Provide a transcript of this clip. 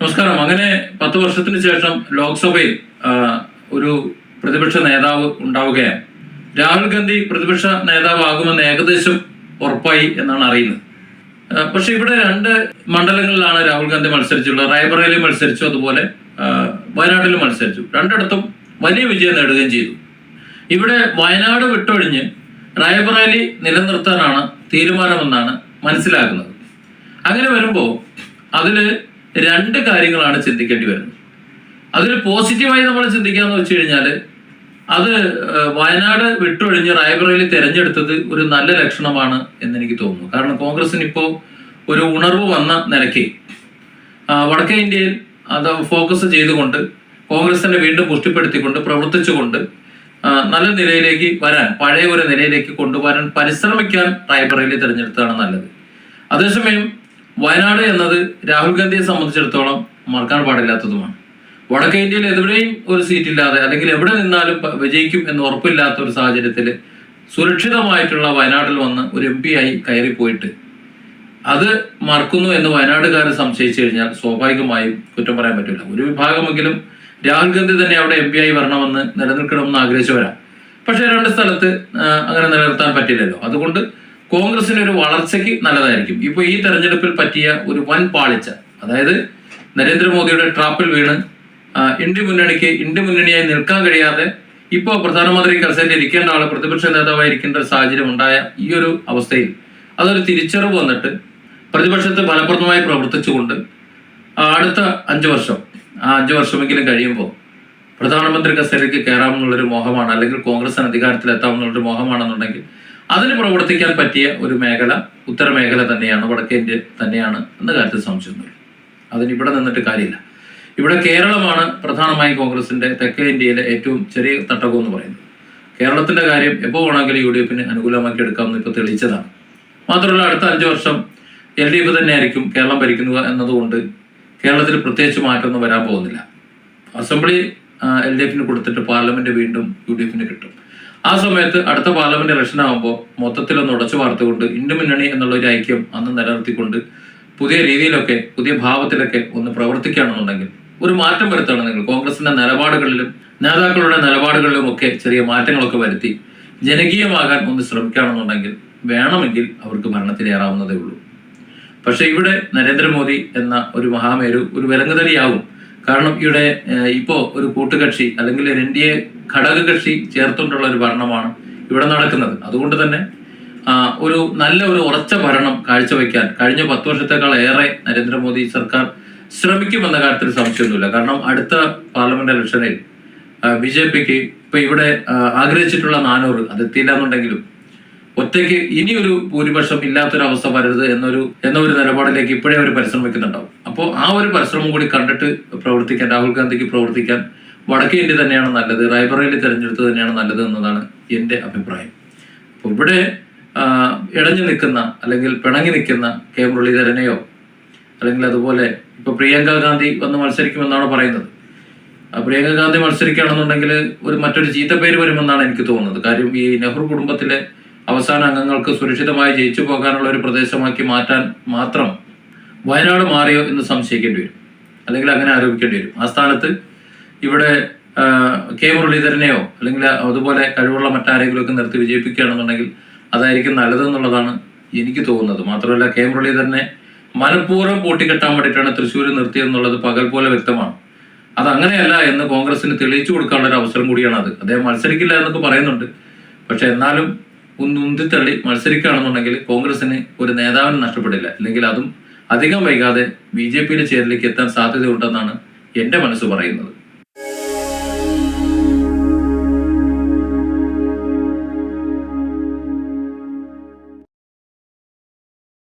നമസ്കാരം. അങ്ങനെ പത്ത് വർഷത്തിന് ശേഷം ലോക്സഭയിൽ ഒരു പ്രതിപക്ഷ നേതാവ് ഉണ്ടാവുകയാണ്. രാഹുൽ ഗാന്ധി പ്രതിപക്ഷ നേതാവാകുമെന്ന് ഏകദേശം ഉറപ്പായി എന്നാണ് അറിയുന്നത്. പക്ഷെ ഇവിടെ രണ്ട് മണ്ഡലങ്ങളിലാണ് രാഹുൽ ഗാന്ധി മത്സരിച്ചുള്ളത് റായ്ബറയിലും മത്സരിച്ചു അതുപോലെ വയനാട്ടിലും മത്സരിച്ചു. രണ്ടിടത്തും വലിയ വിജയം നേടുകയും ചെയ്തു. ഇവിടെ വയനാട് വിട്ടൊഴിഞ്ഞ് റായ്ബറേലി നിലനിർത്താനാണ് തീരുമാനമെന്നാണ് മനസ്സിലാക്കുന്നത് അങ്ങനെ വരുമ്പോൾ അതിൽ രണ്ട് കാര്യങ്ങളാണ് ചിന്തിക്കേണ്ടി വരുന്നത്. അതിൽ പോസിറ്റീവായി നമ്മൾ ചിന്തിക്കാന്ന് വെച്ച് കഴിഞ്ഞാൽ അത് വയനാട് വിട്ടൊഴിഞ്ഞ് റായ്ബറേലി തിരഞ്ഞെടുത്തത് ഒരു നല്ല ലക്ഷണമാണ് എന്ന് എനിക്ക് തോന്നുന്നു. കാരണം കോൺഗ്രസിന് ഇപ്പോൾ ഒരു ഉണർവ് വന്ന നിലയ്ക്ക് വടക്കേ ഇന്ത്യയിൽ അത് ഫോക്കസ് ചെയ്തുകൊണ്ട് കോൺഗ്രസിനെ വീണ്ടും പുഷ്ടിപ്പെടുത്തിക്കൊണ്ട് പ്രവർത്തിച്ചുകൊണ്ട് നല്ല നിലയിലേക്ക് വരാൻ പഴയ ഒരു നിലയിലേക്ക് കൊണ്ടുവരാൻ പരിശ്രമിക്കാൻ റായ്ബറേലി തിരഞ്ഞെടുത്തതാണ് നല്ലത്. അതേസമയം വയനാട് എന്നത് രാഹുൽ ഗാന്ധിയെ സംബന്ധിച്ചിടത്തോളം മറക്കാൻ പാടില്ലാത്തതുമാണ്. വടക്കേ ഇന്ത്യയിൽ എവിടെയും ഒരു സീറ്റ് ഇല്ലാതെ അല്ലെങ്കിൽ എവിടെ നിന്നാലും വിജയിക്കും എന്ന് ഉറപ്പില്ലാത്ത ഒരു സാഹചര്യത്തിൽ സുരക്ഷിതമായിട്ടുള്ള വയനാട്ടിൽ വന്ന് ഒരു എം പി ആയി കയറിപ്പോയിട്ട് അത് മറക്കുന്നു എന്ന് വയനാടുകാർ സംശയിച്ചു കഴിഞ്ഞാൽ സ്വാഭാവികമായും കുറ്റം പറയാൻ പറ്റില്ല ഒരു വിഭാഗമെങ്കിലും രാഹുൽ ഗാന്ധി തന്നെ അവിടെ എം പി ആയി വരണമെന്ന് നിലനിൽക്കണമെന്ന് ആഗ്രഹിച്ചവരാ. പക്ഷേ രണ്ട് സ്ഥലത്ത് അങ്ങനെ നിലനിർത്താൻ പറ്റില്ലല്ലോ. അതുകൊണ്ട് കോൺഗ്രസിന് ഒരു വളർച്ചയ്ക്ക് നല്ലതായിരിക്കും. ഇപ്പൊ ഈ തെരഞ്ഞെടുപ്പിൽ പറ്റിയ ഒരു വൻ പാളിച്ച അതായത് നരേന്ദ്രമോദിയുടെ ട്രാപ്പിൽ വീണ് ഇന്ത്യ മുന്നണിക്ക് ഇന്ത്യ മുന്നണിയായി നിൽക്കാൻ കഴിയാതെ ഇപ്പോൾ പ്രധാനമന്ത്രി കസേരയിൽ ഇരിക്കേണ്ട ആളെ പ്രതിപക്ഷ നേതാവായി ഇരിക്കേണ്ട ഒരു സാഹചര്യം ഉണ്ടായ ഈ ഒരു അവസ്ഥയിൽ അതൊരു തിരിച്ചറിവ് വന്നിട്ട് പ്രതിപക്ഷത്തെ ഫലപ്രദമായി പ്രവർത്തിച്ചുകൊണ്ട് അടുത്ത അഞ്ചു വർഷം ആ അഞ്ചു വർഷമെങ്കിലും കഴിയുമ്പോൾ പ്രധാനമന്ത്രി കസേരയ്ക്ക് കയറാമെന്നുള്ളൊരു മോഹമാണ് അല്ലെങ്കിൽ കോൺഗ്രസിന് അധികാരത്തിൽ എത്താമെന്നുള്ളൊരു മോഹമാണെന്നുണ്ടെങ്കിൽ അതിന് പ്രവർത്തിക്കാൻ പറ്റിയ ഒരു മേഖല ഉത്തര മേഖല തന്നെയാണ് വടക്കേ ഇന്ത്യ തന്നെയാണ് എന്ന കാര്യത്തിൽ സംശയമൊന്നുമില്ല. അതിന് ഇവിടെ നിന്നിട്ട് കാര്യമില്ല. ഇവിടെ കേരളമാണ് പ്രധാനമായും കോൺഗ്രസിന്റെ തെക്കേ ഇന്ത്യയിലെ ഏറ്റവും ചെറിയ തട്ടകം എന്ന് പറയുന്നത്. കേരളത്തിന്റെ കാര്യം എപ്പോൾ വേണമെങ്കിലും യു ഡി എഫിന് അനുകൂലമാക്കി എടുക്കാമെന്ന് ഇപ്പോൾ തെളിയിച്ചതാണ്. മാത്രമല്ല അടുത്ത അഞ്ചു വർഷം എൽ ഡി എഫ് തന്നെയായിരിക്കും കേരളം ഭരിക്കുന്നത് എന്നതുകൊണ്ട് കേരളത്തിൽ പ്രത്യേകിച്ച് മാറ്റമൊന്നും വരാൻ പോകുന്നില്ല. അസംബ്ലി എൽ ഡി എഫിന് കൊടുത്തിട്ട് പാർലമെന്റ് വീണ്ടും യു ഡി എഫിന് കിട്ടും. ആ സമയത്ത് അടുത്ത പാർലമെന്റ് ഇലക്ഷൻ ആകുമ്പോൾ മൊത്തത്തിലൊന്ന് ഉടച്ചു വാർത്തുകൊണ്ട് ഇന്ത്യ മുന്നണി എന്നുള്ള ഒരു ഐക്യം അന്ന് നിലനിർത്തിക്കൊണ്ട് പുതിയ രീതിയിലൊക്കെ പുതിയ ഭാവത്തിലൊക്കെ ഒന്ന് പ്രവർത്തിക്കുകയാണെന്നുണ്ടെങ്കിൽ ഒരു മാറ്റം വരുത്തുകയാണെങ്കിൽ കോൺഗ്രസിന്റെ നിലപാടുകളിലും നേതാക്കളുടെ നിലപാടുകളിലും ഒക്കെ ചെറിയ മാറ്റങ്ങളൊക്കെ വരുത്തി ജനകീയമാകാൻ ഒന്ന് ശ്രമിക്കുകയാണെന്നുണ്ടെങ്കിൽ വേണമെങ്കിൽ അവർക്ക് ഭരണത്തിലേറാവുന്നതേ ഉള്ളൂ. പക്ഷെ ഇവിടെ നരേന്ദ്രമോദി എന്ന ഒരു മഹാമേരു ഒരു വിലങ്ങുതടിയാവും കാരണം ഇവിടെ ഇപ്പോ ഒരു കൂട്ടുകക്ഷി അല്ലെങ്കിൽ ഒരു എൻ ഡി എ ഘടകകക്ഷി ചേർത്തുകൊണ്ടുള്ള ഒരു ഭരണമാണ് ഇവിടെ നടക്കുന്നത്. അതുകൊണ്ട് തന്നെ ഒരു നല്ല ഒരു ഉറച്ച ഭരണം കാഴ്ചവെക്കാൻ കഴിഞ്ഞ പത്ത് വർഷത്തേക്കാൾ ഏറെ നരേന്ദ്രമോദി സർക്കാർ ശ്രമിക്കുമെന്ന കാര്യത്തിൽ സംശയമൊന്നുമില്ല. കാരണം അടുത്ത പാർലമെന്റ് ഇലക്ഷനിൽ ബി ജെ പിക്ക് ഇപ്പൊ ഇവിടെ ആഗ്രഹിച്ചിട്ടുള്ള നാനൂറ് അത് എത്തിയില്ല എന്നുണ്ടെങ്കിലും ഒറ്റയ്ക്ക് ഇനിയൊരു ഭൂരിപക്ഷം ഇല്ലാത്തൊരവസ്ഥ വരരുത് എന്നൊരു എന്നൊരു നിലപാടിലേക്ക് ഇപ്പോഴേ അവർ പരിശ്രമിക്കുന്നുണ്ടാവും. അപ്പോൾ ആ ഒരു പരിശ്രമം കൂടി കണ്ടിട്ട് പ്രവർത്തിക്കാൻ രാഹുൽ ഗാന്ധിക്ക് പ്രവർത്തിക്കാൻ വടക്കേ ഇന്ത്യ തന്നെയാണ് നല്ലത് റായ്ബറേലി തിരഞ്ഞെടുത്ത് തന്നെയാണ് നല്ലത് എന്നതാണ് എന്റെ അഭിപ്രായം. അപ്പോൾ ഇവിടെ ഇടഞ്ഞു നിൽക്കുന്ന അല്ലെങ്കിൽ പിണങ്ങി നിൽക്കുന്ന കെ മുരളീധരനെയോ അല്ലെങ്കിൽ അതുപോലെ ഇപ്പൊ പ്രിയങ്ക ഗാന്ധി വന്ന് മത്സരിക്കുമെന്നാണ് പറയുന്നത്. പ്രിയങ്ക ഗാന്ധി മത്സരിക്കുകയാണെന്നുണ്ടെങ്കിൽ ഒരു മറ്റൊരു ചീത്തപ്പേര് വരുമെന്നാണ് എനിക്ക് തോന്നുന്നത്. കാര്യം ഈ നെഹ്റു കുടുംബത്തിലെ അവസാന അംഗങ്ങൾക്ക് സുരക്ഷിതമായി ജയിച്ചു പോകാനുള്ള ഒരു പ്രദേശമാക്കി മാറ്റാൻ മാത്രം വയനാട് മാറിയോ എന്ന് സംശയിക്കേണ്ടി വരും. അല്ലെങ്കിൽ അങ്ങനെ ആരോപിക്കേണ്ടി വരും. ആ സ്ഥാനത്ത് ഇവിടെ കെ മുരളീധരനെയോ അല്ലെങ്കിൽ അതുപോലെ കഴിവുള്ള മറ്റാരെങ്കിലും ഒക്കെ നിർത്തി വിജയിപ്പിക്കുകയാണെന്നുണ്ടെങ്കിൽ അതായിരിക്കും നല്ലതെന്നുള്ളതാണ് എനിക്ക് തോന്നുന്നത്. മാത്രമല്ല കെ മുരളീധരനെ മനഃപൂർവം പൂട്ടിക്കെട്ടാൻ വേണ്ടിയിട്ടാണ് തൃശ്ശൂർ നിർത്തിയെന്നുള്ളത് പകൽ പോലെ വ്യക്തമാണ്. അത് അങ്ങനെയല്ല എന്ന് കോൺഗ്രസിന് തെളിയിച്ചു കൊടുക്കാനുള്ള ഒരു അവസരം കൂടിയാണ് അത് അദ്ദേഹം മത്സരിക്കില്ല എന്നൊക്കെ പറയുന്നുണ്ട്. പക്ഷെ എന്നാലും ഉന്തിത്തള്ളി മത്സരിക്കുകയാണെന്നുണ്ടെങ്കിൽ കോൺഗ്രസിന് ഒരു നേതാവിന് നഷ്ടപ്പെടില്ല. അല്ലെങ്കിൽ അതും അധികം വൈകാതെ ബി ജെ പിയിലെ ചേരിലേക്ക് എത്താൻ സാധ്യതയുണ്ടെന്നാണ് എന്റെ മനസ്സ് പറയുന്നത്.